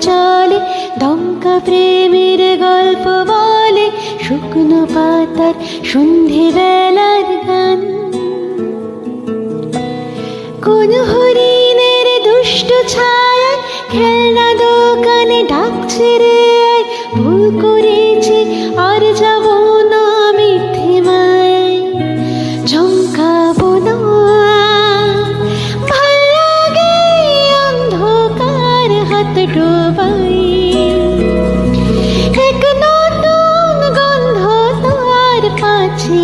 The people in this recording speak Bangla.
চলে, দমকা প্রেমের গল্প বলে, শুকনো পাতার সন্ধে বেলার গান। কোন হরিণের দুষ্ট ছায় খেলনা দোকানে ডাকছে রে ভুল করে ডুবাই এক নতুন গন্ধ তার পাছি